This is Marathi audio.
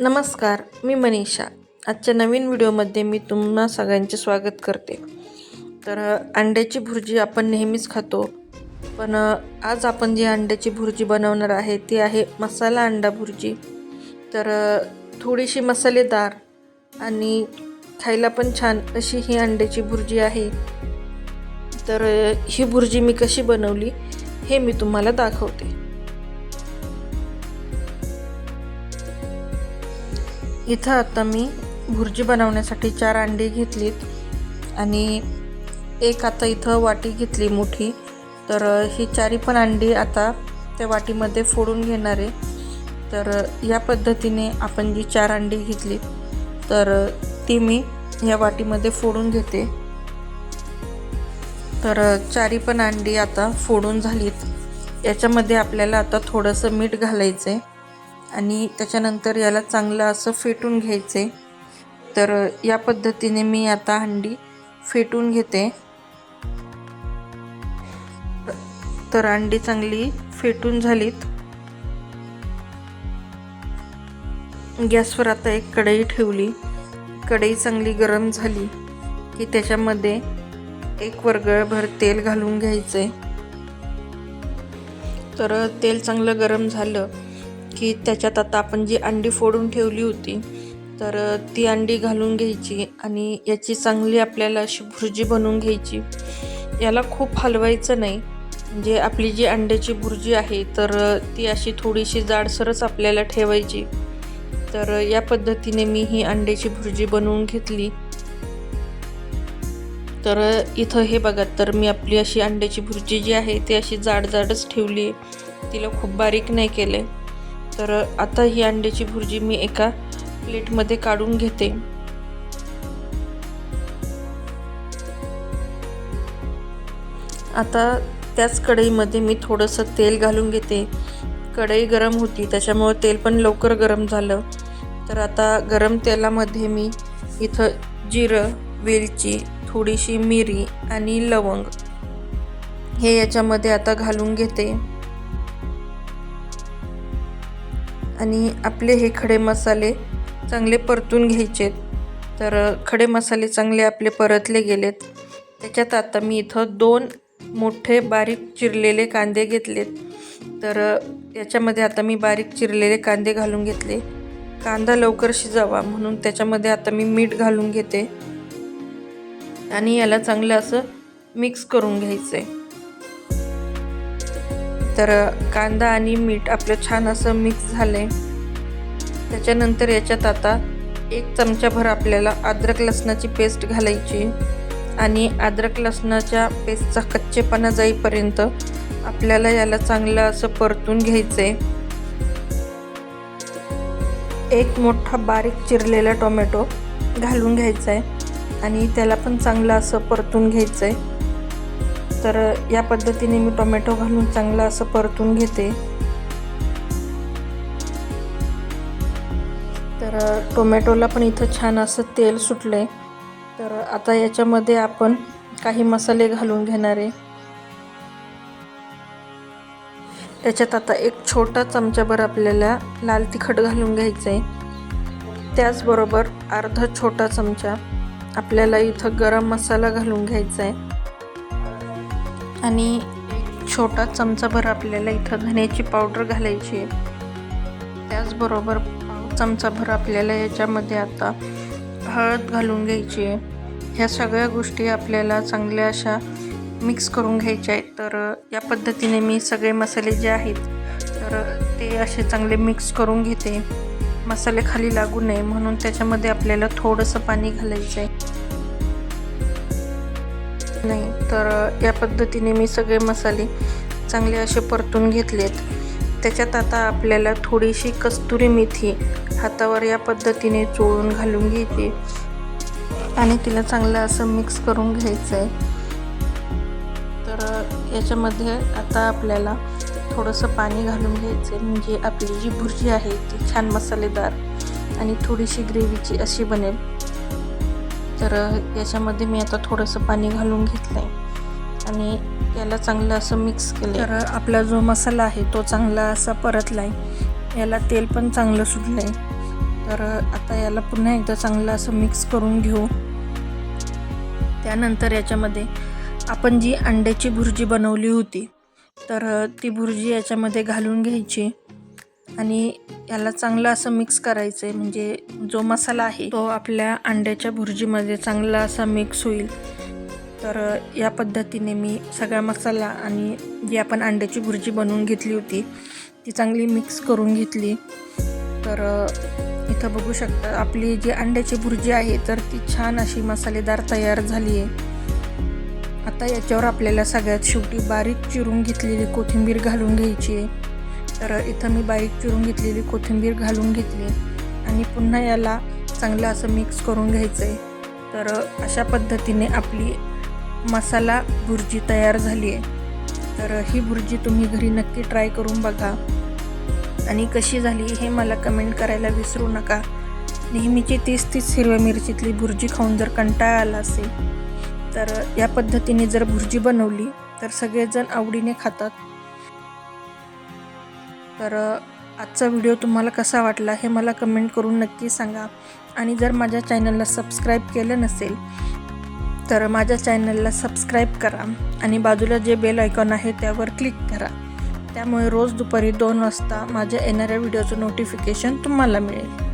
नमस्कार मी मनीषा. आजच्या नवीन व्हिडिओमध्ये मी तुम्हा सगळ्यांचे स्वागत करते. तर अंड्याची भुर्जी आपण नेहमीच खातो पण आज आपण जी अंड्याची भुर्जी बनवणार आहे ती आहे मसाला अंडा भुर्जी. तर थोडीशी मसालेदार आणि खायला पण छान अशी ही अंड्याची भुर्जी आहे. तर ही भुर्जी मी कशी बनवली हे मी तुम्हाला दाखवते. इथं आता मी भुर्जी बनवण्यासाठी चार अंडी घेतलीत आणि एक आता इथं वाटी घेतली मोठी. तर ही चारी पण अंडी आता त्या वाटीमध्ये फोडून घेणार आहे. तर या पद्धतीने आपण जी चार अंडी घेतली तर ती मी या वाटीमध्ये फोडून घेते. तर चारी पण अंडी आता फोडून झालीत. याच्यामध्ये आपल्याला आता थोडंसं मीठ घालायचं आहे आणि त्याच्यानंतर याला चांगलं असं फेटून घ्यायचे. तर या पद्धतीने मी आता हंडी फेटून घेते. तर अंडी चांगली फेटून झालीत. गॅसवर आता एक कढई ठेवली. कढई चांगली गरम झाली की त्याच्यामध्ये एक वर्गळभर तेल घालून घ्यायचे. तर तेल चांगलं गरम झालं की त्याच्यात आता आपण जी अंडी फोडून ठेवली होती तर ती अंडी घालून घ्यायची आणि याची चांगली आपल्याला अशी भुर्जी बनवून घ्यायची. याला खूप हलवायचं नाही. म्हणजे आपली जी अंड्याची भुर्जी आहे तर ती अशी थोडीशी जाडसरच आपल्याला ठेवायची. तर या पद्धतीने मी ही अंड्याची भुर्जी बनवून घेतली. तर इथं हे बघा तर मी आपली अशी अंड्याची भुर्जी जी आहे ती अशी जाड जाडच ठेवली आहे. तिला खूप बारीक नाही केले तर आता ही अंड्याची भुर्जी मी एका प्लेटमध्ये काढून घेते. आता त्याच कढईमध्ये मी थोडंसं तेल घालून घेते. कढई गरम होती त्याच्यामुळं तेल पण लवकर गरम झालं. तर आता गरम तेलामध्ये मी इथं जिरं वेलची थोडीशी मिरी आणि लवंग हे याच्यामध्ये आता घालून घेते. आणि आपले हे खडे मसाले चांगले परतून घ्यायचेत तर खडे मसाले चांगले आपले परतले गेलेत. त्याच्यात आता मी इथं दोन मोठे बारीक चिरलेले कांदे घेतलेत. तर याच्यामध्ये आता मी बारीक चिरलेले कांदे घालून घेतले. कांदा लवकर शिजावा म्हणून त्याच्यामध्ये आता मी मीठ घालून घेते. आणि याला चांगलं असं मिक्स करून घ्यायचं आहे तर कांदा आणि मीठ आपलं छान असं मिक्स झालं आहे त्याच्यानंतर याच्यात आता एक चमचाभर आपल्याला अद्रक लसणाची पेस्ट घालायची आणि अद्रक लसणाच्या पेस्टचा कच्चेपणा जाईपर्यंत आपल्याला याला चांगलं असं परतून घ्यायचं आहे एक मोठा बारीक चिरलेला टोमॅटो घालून घ्यायचा आहे आणि त्याला पण चांगलं असं परतून घ्यायचं आहे तर या पद्धतीने मी टोमॅटो घालून चांगलं असं परतून घेते. तर टोमॅटोला पण इथं छान असं तेल सुटलं आहे तर आता याच्यामध्ये आपण काही मसाले घालून घेणार आहे. त्याच्यात आता एक छोटा चमचाभर आपल्याला लाल तिखट घालून घ्यायचं आहे त्याचबरोबर अर्धा छोटा चमचा आपल्याला इथं गरम मसाला घालून घ्यायचा आहे आणि छोटा चमचाभर आपल्याला इथं धण्याची पावडर घालायची आहे. त्याचबरोबर चमचाभर आपल्याला याच्यामध्ये आता हळद घालून घ्यायची आहे. ह्या सगळ्या गोष्टी आपल्याला चांगल्या अशा मिक्स करून घ्यायच्या आहेत. तर या पद्धतीने मी सगळे मसाले जे आहेत तर ते असे चांगले मिक्स करून घेते. मसाले खाली लागू नये म्हणून त्याच्यामध्ये आपल्याला थोडंसं पाणी घालायचं आहे नाही. तर या पद्धतीने मी सगळे मसाले चांगले असे परतून घेतलेत. त्याच्यात आता आपल्याला थोडीशी कस्तुरी मेथी हातावर या पद्धतीने चोळून घालून घ्यायची आणि तिला चांगलं असं मिक्स करून घ्यायचं आहे तर याच्यामध्ये आता आपल्याला थोडंसं पाणी घालून घ्यायचं आहे म्हणजे आपली जी भुर्जी आहे ती छान मसालेदार आणि थोडीशी ग्रेव्हीची अशी बनेल. तर याच्यामध्ये मी आता थोडंसं पाणी घालून घेतलं आहे आणि याला चांगलं असं मिक्स केलं तर आपला जो मसाला आहे तो चांगला असा परतला आहे याला तेल पण चांगलं सुटलं आहे तर आता याला पुन्हा एकदा चांगलं असं मिक्स करून घेऊ. त्यानंतर याच्यामध्ये आपण जी अंड्याची भुर्जी बनवली होती तर ती भुर्जी याच्यामध्ये घालून घ्यायची. आणि याला चांगलं असं मिक्स करायचं आहे म्हणजे जो मसाला आहे तो आपल्या अंड्याच्या भुर्जीमध्ये चांगला असा मिक्स होईल. तर या पद्धतीने मी सगळा मसाला आणि जी आपण अंड्याची भुर्जी बनवून घेतली होती ती चांगली मिक्स करून घेतली. तर इथं बघू शकता आपली जी अंड्याची भुर्जी आहे तर ती छान अशी मसालेदार तयार झाली आहे. आता याच्यावर आपल्याला सगळ्यात शेवटी बारीक चिरून घेतलेली कोथिंबीर घालून घ्यायची आहे. तर इथं मी बारीक चिरून घेतलेली कोथिंबीर घालून घेतली आणि पुन्हा याला चांगलं असं मिक्स करून घ्यायचं आहे तर अशा पद्धतीने आपली मसाला भुर्जी तयार झाली आहे तर ही भुर्जी तुम्ही घरी नक्की ट्राय करून बघा. आणि कशी झाली हे मला कमेंट करायला विसरू नका. नेहमीची तीस तीस हिरव्या मिरचीतली भुर्जी खाऊन जर कंटाळा आला असेल तर या पद्धतीने जर भुर्जी बनवली तर सगळेजण आवडीने खातात. तर आजचा व्हिडिओ तुम्हाला कसा वाटला हे मला कमेंट करून नक्की सांगा. आणि जर माझ्या चॅनलला सबस्क्राईब केलं नसेल तर माझ्या चॅनलला सबस्क्राईब करा आणि बाजूला जे बेल आयकॉन आहे त्यावर क्लिक करा. त्यामुळे रोज दुपारी दोन वाजता माझ्या येणाऱ्या व्हिडिओचं नोटिफिकेशन तुम्हाला मिळेल.